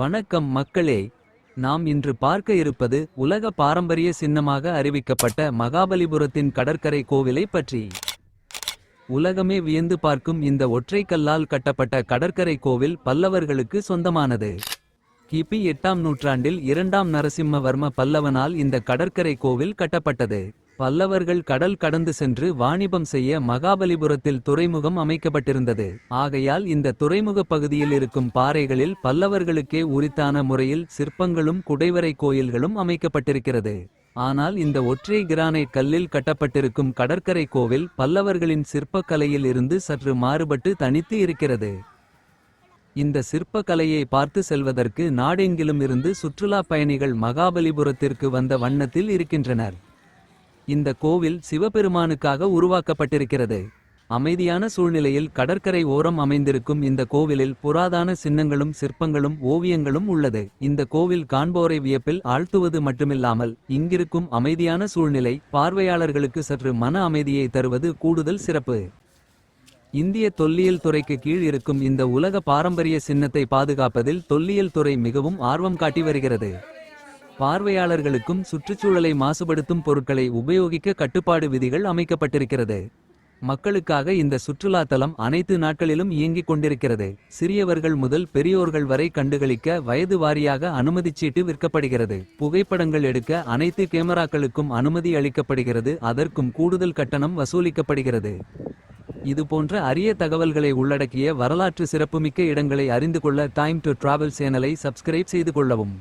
வணக்கம் மக்களே. நாம் இன்று பார்க்க இருப்பது உலக பாரம்பரிய சின்னமாக அறிவிக்கப்பட்ட மகாபலிபுரத்தின் கடற்கரை கோவிலை பற்றி. உலகமே வியந்து பார்க்கும் இந்த ஒற்றை கல்லால் கட்டப்பட்ட கடற்கரை கோவில் பல்லவர்களுக்கு சொந்தமானது. கிபி எட்டாம் நூற்றாண்டில் இரண்டாம் நரசிம்மவர்ம பல்லவனால் இந்த கடற்கரை கோவில் கட்டப்பட்டது. பல்லவர்கள் கடல் கடந்து சென்று வாணிபம் செய்ய மகாபலிபுரத்தில் துறைமுகம் அமைக்கப்பட்டிருந்தது. ஆகையால் இந்த துறைமுகப் பகுதியில் இருக்கும் பாறைகளில் பல்லவர்களுக்கே உரித்தான முறையில் சிற்பங்களும் குடைவரை கோயில்களும் அமைக்கப்பட்டிருக்கிறது. ஆனால் இந்த ஒற்றை கிரானைட் கல்லில் கட்டப்பட்டிருக்கும் கடற்கரை கோவில் பல்லவர்களின் சிற்பக்கலையில் இருந்து சற்று மாறுபட்டு தனித்து இருக்கிறது. இந்த சிற்பக்கலையை பார்த்து செல்வதற்கு நாடெங்கிலும் இருந்து சுற்றுலா பயணிகள் மகாபலிபுரத்திற்கு வந்த வண்ணத்தில் இருக்கின்றனர். இந்த கோவில் சிவபெருமானுக்காக உருவாக்கப்பட்டிருக்கிறது. அமைதியான சூழ்நிலையில் கடற்கரை ஓரம் அமைந்திருக்கும் இந்த கோவிலில் புராதான சின்னங்களும் சிற்பங்களும் ஓவியங்களும் உள்ளது. இந்த கோவில் காண்போரை வியப்பில் ஆழ்த்துவது மட்டுமில்லாமல் இங்கிருக்கும் அமைதியான சூழ்நிலை பார்வையாளர்களுக்கு சற்று மன அமைதியை தருவது கூடுதல் சிறப்பு. இந்திய தொல்லியல் துறைக்கு கீழ் இருக்கும் இந்த உலக பாரம்பரிய சின்னத்தை பாதுகாப்பதில் தொல்லியல் துறை மிகவும் ஆர்வம் காட்டி வருகிறது. பார்வையாளர்களுக்கும் சுற்றுச்சூழலை மாசுபடுத்தும் பொருட்களை உபயோகிக்க கட்டுப்பாடு விதிகள் அமைக்கப்பட்டிருக்கிறது. மக்களுக்காக இந்த சுற்றுலா தலம் அனைத்து நாட்களிலும் இயங்கிக் கொண்டிருக்கிறது. சிறியவர்கள் முதல் பெரியோர்கள் வரை கண்டுகளிக்க வயது வாரியாக அனுமதிச்சீட்டு விற்கப்படுகிறது. புகைப்படங்கள் எடுக்க அனைத்து கேமராக்களுக்கும் அனுமதி அளிக்கப்படுகிறது. அதற்கும் கூடுதல் கட்டணம் வசூலிக்கப்படுகிறது. இது போன்ற அரிய தகவல்களை உள்ளடக்கிய வரலாற்று சிறப்புமிக்க இடங்களை அறிந்து கொள்ள டைம் டு டிராவல் சேனலை சப்ஸ்கிரைப் செய்து கொள்ளவும்.